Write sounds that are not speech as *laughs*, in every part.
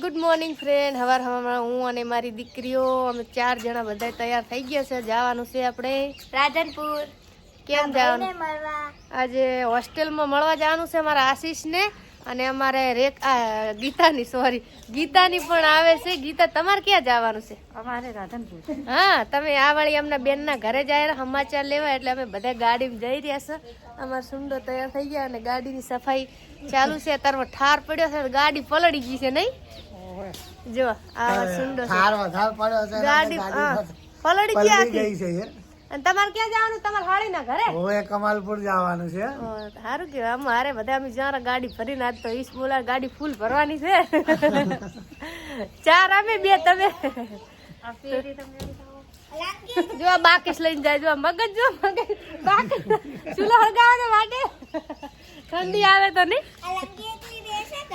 Good morning friend હવાર હવામાં હું અને મારી દીકરીઓ અમે ચાર જણા બધા તૈયાર થઈ ગયા છે. જવાનું છે આપણે રાધનપુર. કેમ જવાનું? આજે હોસ્ટેલમાં મળવા જવાનું છે મારા આશીષને. અને અમારે રેક આ, ગીતાની સોરી ગીતાની પણ આવે છે. ગીતા તમારે ક્યાં જવાનું છે? અમારે રાધનપુર. હા તમે આ વાળી અમના બેનના ઘરે જાય સમાચાર લેવા એટલે અમે બધા ગાડીમાં જઈ રહ્યા છે. અમારા સુંડો તૈયાર થઈ ગયા અને ગાડીની સફાઈ ચાલુ છે. અત્યારમાં ઠાર પડ્યો છે ગાડી પલળી ગઈ છે નહીં? જો આ સુંડો છે. થાર પડ્યો છે ગાડી હા, પલળી ગઈ છે. અને તમારે ક્યાં જવાનું? તમારા હાળીના ઘરે? હવે કમાલપુર જવાનું છે. સારું કે અમારે બધા અમે જ્યાં ગાડી ભરીને આજ તો ઈસ બોલા ગાડી ફૂલ ભરવાની છે. *laughs* ચાર અમે બે તમે. જો આ બાકીસ લઈને જાય જો મગજ જો મગજ. બાકી ચૂલો હળગાવવા માટે. ઠંડી આવે તો નહીં.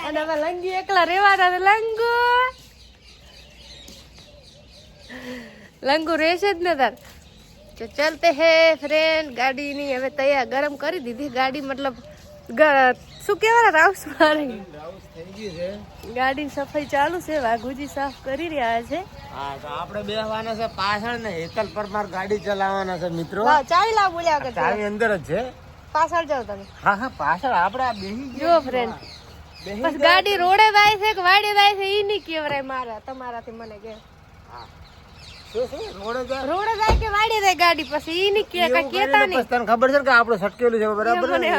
અને અમે લંગી એકલા રેવાના તો લંગુ. લંગુ રહેશે જ ને તાર. તો ચલતે હે ફ્રેન્ડ ગાડીની હવે તૈયાર ગરમ કરી દીધી. ગાડી મતલબ શું કહેવાય રાઉસ મારી. ગાડી સફાઈ ચાલુ છે વાઘુજી સાફ કરી રહ્યા છે. હા તો આપણે બેહવાના છે પાછળ ને હેતલ પરમાર ગાડી ચલાવવાના છે મિત્રો. ચાવી લાવ બોલ્યા કે ચાવી અંદર જ છે. પાછળ જાવ તમે. હા હા પાછળ આપણે આ બેહી જો ફ્રેન્ડ બસ ગાડી રોડે જાય છે કે વાડે જાય છે? ઈ નહીં કેવરાય મારા તમારાથી મને કે. શું રોડે જાય કે વાડે જાય ગાડી પછી? ઈ નહીં કે કાંઈ કેતા નહીં. તને ખબર છે કે આપણું સટકેલું છે બરાબર ને?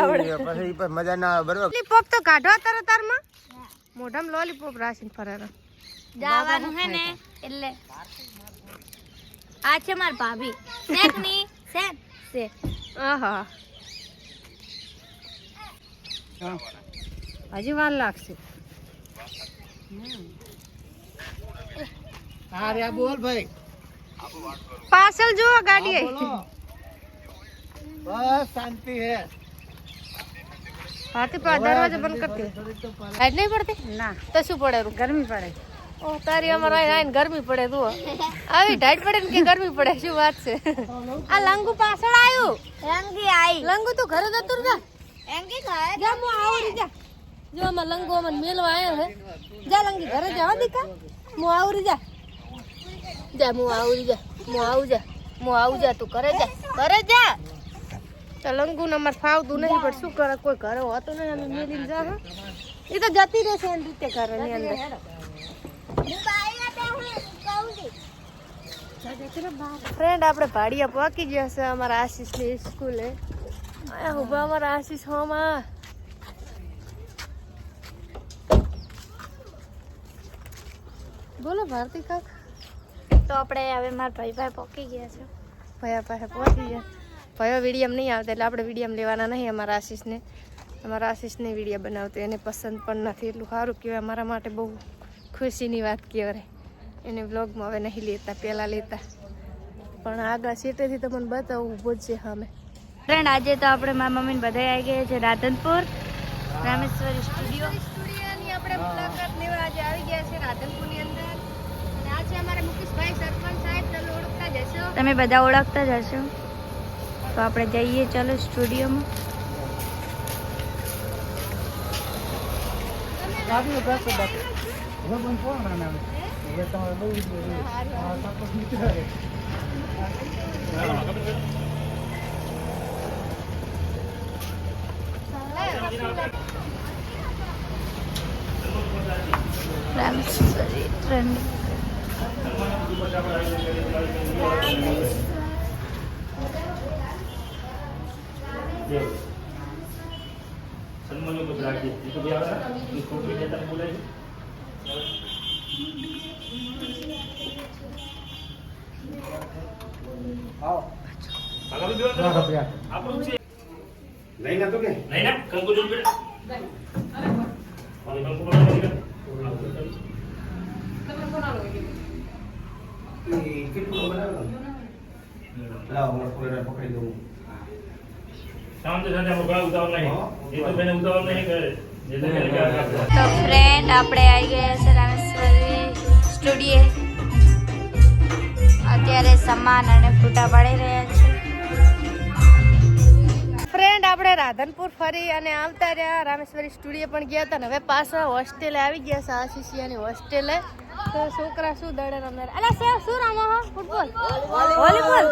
પછી મજા ના આવે બરાબર? લોલીપોપ તો કાઢો તારે તારમાં? મોઢામાં લોલીપોપ રાખીને ફરે જવાનું હે ને એટલે આ છે માર ભાભી. શેકની શેક આહા. હજી વાર લાગશે. હા રે બોલ ભાઈ. પાછળ જુઓ ગાડી આઈ. બોલો બસ શાંતિ હે ભારતી પા દરવાજો બંધ કરતી આજ નહીં પડતી ના તો શું પડે રૂ ગરમી પડે ઓ તારી અમારે અહીં આવીને ગરમી પડે તું આવી ઢાઈટ પડે ને કે ગરમી પડે શું વાત છે આ લંગુ પાછળ આવ્યું રંગી આઈ લંગુ તું ઘરે જતું જા રંગી ઘરે જા હું આવરી જા જો આમાં લંગુ અમને મેલવા આવ્યો હે જા લંગી ઘરે જા હો દીકા હું આવરી જા જા, હું આવું જા, હું આવું જા, હું આવું જા, તું કરે જા કરે જા. તો ને અમારે ફાવતું નહીં, પણ શું કરે, કોઈ ઘરે હોતું નહીં, અમે મેલીને જા, હા. એ તો જતી રહેશે એમ રીતે ઘરની અંદર. ફ્રેન્ડ આપણે ભાડિયા પહોંચી ગયા છે અમારા આશીષની સ્કૂલે. અહીંયા ઊભા અમારા આશીષ હોમાં. બોલો, ભારતી કાક. તો આપણે હવે મારા ભાઈ ભાઈ પોકી ગયા છે. ભયા પાસે પહોંચી ગયા. ભયો વિડીયમ નહીં આવતા એટલે આપણે વિડીયમ લેવાના નહીં અમારા આશીષને. અમારા આશીષને વીડિયો બનાવતો એને પસંદ પણ નથી. એટલું સારું કહેવાય અમારા માટે બહુ ખુશીની વાત કહેવાય. એને વ્લોગમાં હવે નહીં લેતા પહેલાં લેતા. પણ આગળ સીટેથી તમને બતાવું ઊભો જ છે સામે. ફ્રેન્ડ આજે તો આપણે મારા મમ્મી બધા આવી ગયા છે રાધનપુર રામેશ્વરી સ્ટુડિયો સ્ટુડિયોની આપણે મુલાકાત લેવા આજે આવી ગયા છે રાધનપુરની અંદર. તમે ઓળખતા જ તમે બધા ઓળખતા જ હશો. તો આપણે જઈએ ચલો સ્ટુડિયોમાં. હવે પણ કોણ આના? હવે તમારે બહુ જ બધું. આ સરપંચ મિત્ર છે. રામેશ્વરી ટ્રેન્ડ સન્માનો તો રાખીએ એ તો બી આવે ને એ છોકરી ને તમે બોલાય રાખો પ્યાર. આપણું છે નહીં ના તો એ કેટલું બનાવ્યું લાવો હું થોડી પકડી દઉં શાંતિ સાથે આપણું ઘણા ઉતાવળ નહીં એ તો બેને ઉતાવળ નહીં કરે તો બેને ક્યાં કરે. તો ફ્રેન્ડ આપણે આવી ગયા છે રામેશ્વરી સ્ટુડિયે અત્યારે સમાન અને ફૂટા પાડી રહ્યા છે ફ્રેન્ડ ફ્રેન્ડ આપણે રાધનપુર ફરી અને આવતા રહ્યા રામેશ્વરી સ્ટુડિયો પણ ગયા હતા. ને હવે પાછા હોસ્ટેલે આવી ગયા છે આશીષિયાની હોસ્ટેલે તો છોકરા શું દડે રમે અલા સેવ શું રમો હો? ફૂટબોલ? વોલીબોલ?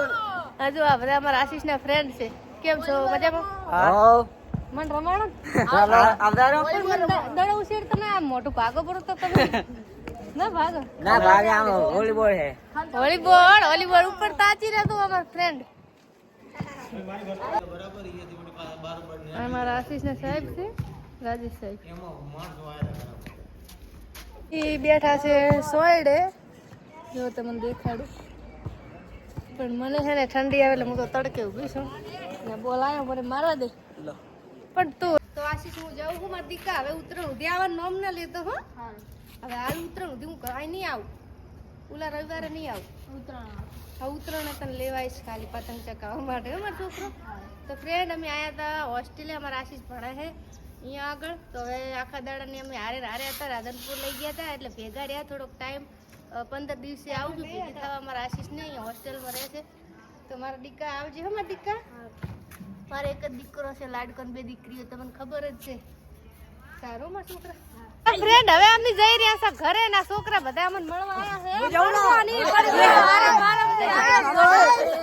હજુ આ બધા અમારા આશીષના ફ્રેન્ડ છે. કેમ છો? મજામાં? મન રમાડો આવદારો દડો ઉછેરતો ના આમ મોટું ભાગો પડો તો તમે. ના ભાગો. ના ભાગે આમ વોલીબોલ હે વોલીબોલ વોલીબોલ ઉપર તાચી રહેતો અમાર ફ્રેન્ડ અમારા આશીષના સાહેબ છે રાજેશ સાહેબ. એ બેઠા છે સોયડે. જો તમને દેખાડું. પણ મને છે ને ઠંડી આવે એટલે હું તો તડકે ઊભી છું. ને બોલાયો મને મારવા દે. પણ તું તો આશીષ હું જાઉં છું મારી દીકા હવે ઉતરણ ઉધી આવવાનું નોમ ના લેતો હો. હવે હાલ ઉતરણ ઉધી હું કઈ નહીં આવું. ઓલા રવિવારે નહીં આવું. ઉતરણ હા ઉતરણ તને લેવાઈશ ખાલી પતંગ ચકાવવા માટે મારો છોકરો. તો ફ્રેન્ડ અમે આયા હતા હોસ્ટેલે અમારા આશીષ ભણે છે. અહીંયા આગળ. તો હવે આખા દાડાની અમે હારે હારે હતા રાધનપુર લઈ ગયા હતા એટલે ભેગા રહ્યા થોડોક ટાઈમ પંદર દિવસે આવજો ભેગી થવા આશીષ આશીષને અહીંયા હોસ્ટેલમાં રહે છે. તો મારા દીકરા આવજે હા મારા દીકરા. મારે એક જ દીકરો છે લાડકો બે દીકરીઓ તમને ખબર જ છે. સારું મારા છોકરા? ફ્રેન્ડ હવે અમે જઈ રહ્યા છે ઘરે ના છોકરા બધા અમને મળવા આવ્યા છે મળવાની પડશે. મારા મારા બધા આવ્યા છે.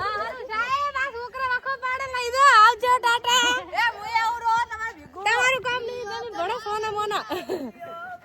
હા, હારું, સાહેબ, આ છોકરા આખો પાડે લઈ દો. આવજો, ટાટા.